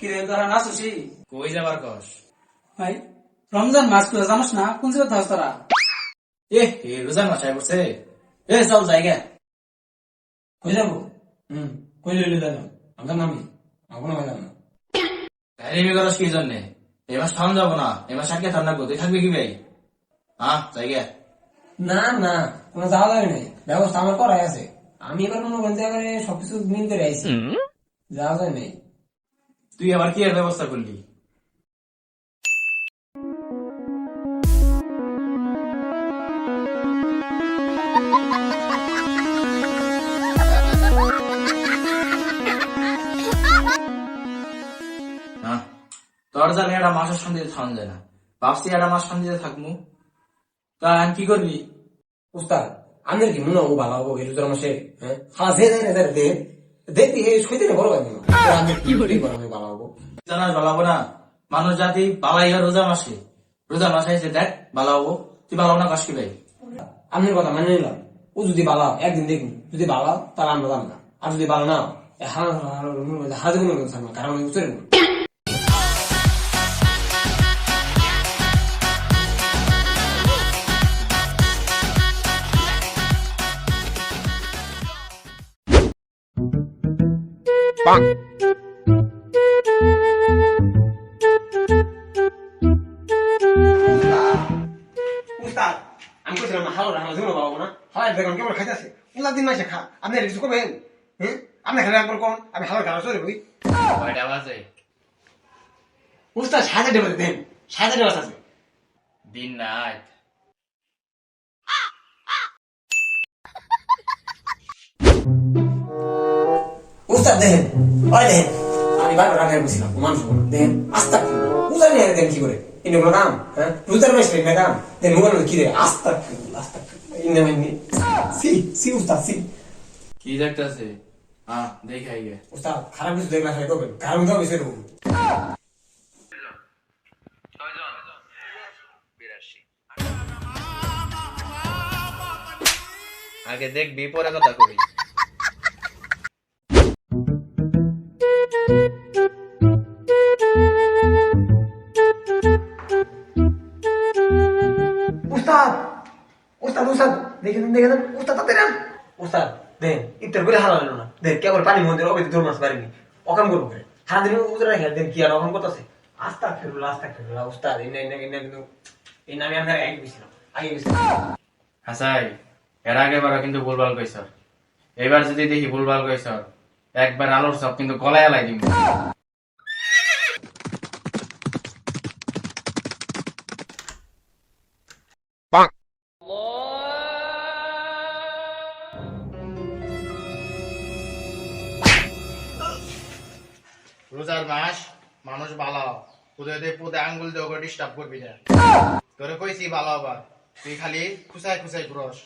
কি রে তোরা নাচুসি কই যাবার কস? ভাই রমজান মাস তুই জানোস না? কোন জায়গায় থাকস তোরা? এ এ রোজার মাসায় পড়ছে। এ চল জায়গা কই যাব? হুম। কই লইলে যাব আমার নামি আমার নামে না গাড়ি করস কি জন্যে? এ মাস থাম যাব না। এ মাস আটকে থাম রাখব তুই থাকবি কি ভাই? হ্যাঁ জায়গা না না কোনো যাওয়া যাবে না। ব্যবস্থা আমার করাই আছে। আমি এবার মনে এবারে সবকিছু মিল করে আইছি। যাওয়া যায় নাই। তুই আবার কি এর ব্যবস্থা করলি? তোর জানি একটা মাসের শান্তিতে থাকা যায় না। ভাবছি একটা মাস শান্তিতে থাকব তা কি করবি? উস্তাদ আমাদের কি মনে হব ভালো হব মাসে হ্যাঁ? হ্যাঁ যে দেয় না দেয় দে দেখবি এই সইতে বড় ভাই আমি কি করি আমি ভালো হব বালাবো না মানুষ জাতি বালাই হয় রোজা মাসে রোজা মাসে এসে দেখ বালাবো তুই বালাও না কাশকি ভাই আমি কথা মানে নিলাম ও যদি বালা একদিন দেখুন যদি ভালো হয়, তাহলে আমরা জান না আর যদি বালা না হয়, হাজার কারণ আমি পারব উস্তাদ আমি কইছিলাম না হালো রাখা জীবন পাবো না। হালাই দেখুন কেমন খাইতেছে উল্লা দিন মাসে খা। আপনি আর কিছু হ্যাঁ আপনি খালি একবার কোন। আমি হালো খাওয়া চলে বই কয়টা বাজে? উস্তাদ সাজা দেবে দেন। সাজা দেওয়া আছে দিন নাই। উস্তাদ দেখেন ওই দেখেন। আমি বারবার বলছিলাম মানুষ দেখেন নিয়ে দেন কি করে? ইনি কোনো কাম হ্যাঁ? কাম দেন মোবাইল কি রে? আস্তা আস্তা ইনি মানে সি সি উস্তাদ সি। কি দেখতেছে হ্যাঁ দেখাই গে। উস্তাদ খারাপ কিছু দেখলে খাই করবেন। কারণ দাও বিষয় রকম আগে দেখবি পরে কথা কবি। উস্তাদ উস্তাদ দেখে দেন দেখে দেন উস্তাদ তাতে দেন উস্তাদ দেন। ইফতার করে হালা হলো না। দেন কেবল পানি মন্দির অবৈধ মাছ পারিনি। অকাম করব করে সারা দিন উতরে রেখে দেন কি আর অকাম করতেছে? আস্তা ফেরুলা আস্তা ফেরুলা উস্তাদ এই না এই না কিন্তু এই না আমি আগে গেছিলাম আগে গেছিলাম। হাসাই এর আগে বার কিন্তু ভুলভাল কইছ। এবার যদি দেখি ভুলভাল কইছ একবার আলোর সব কিন্তু গলায় এলাই দিব রোজার মাস, মানুষ ভালো। পুদে দিয়ে পুদে আঙ্গুল দিয়ে ডিস্টার্ব করবি না। তোরে কইছি ভালো আবার তুই খালি খুসাই খুসাই ঘুরস।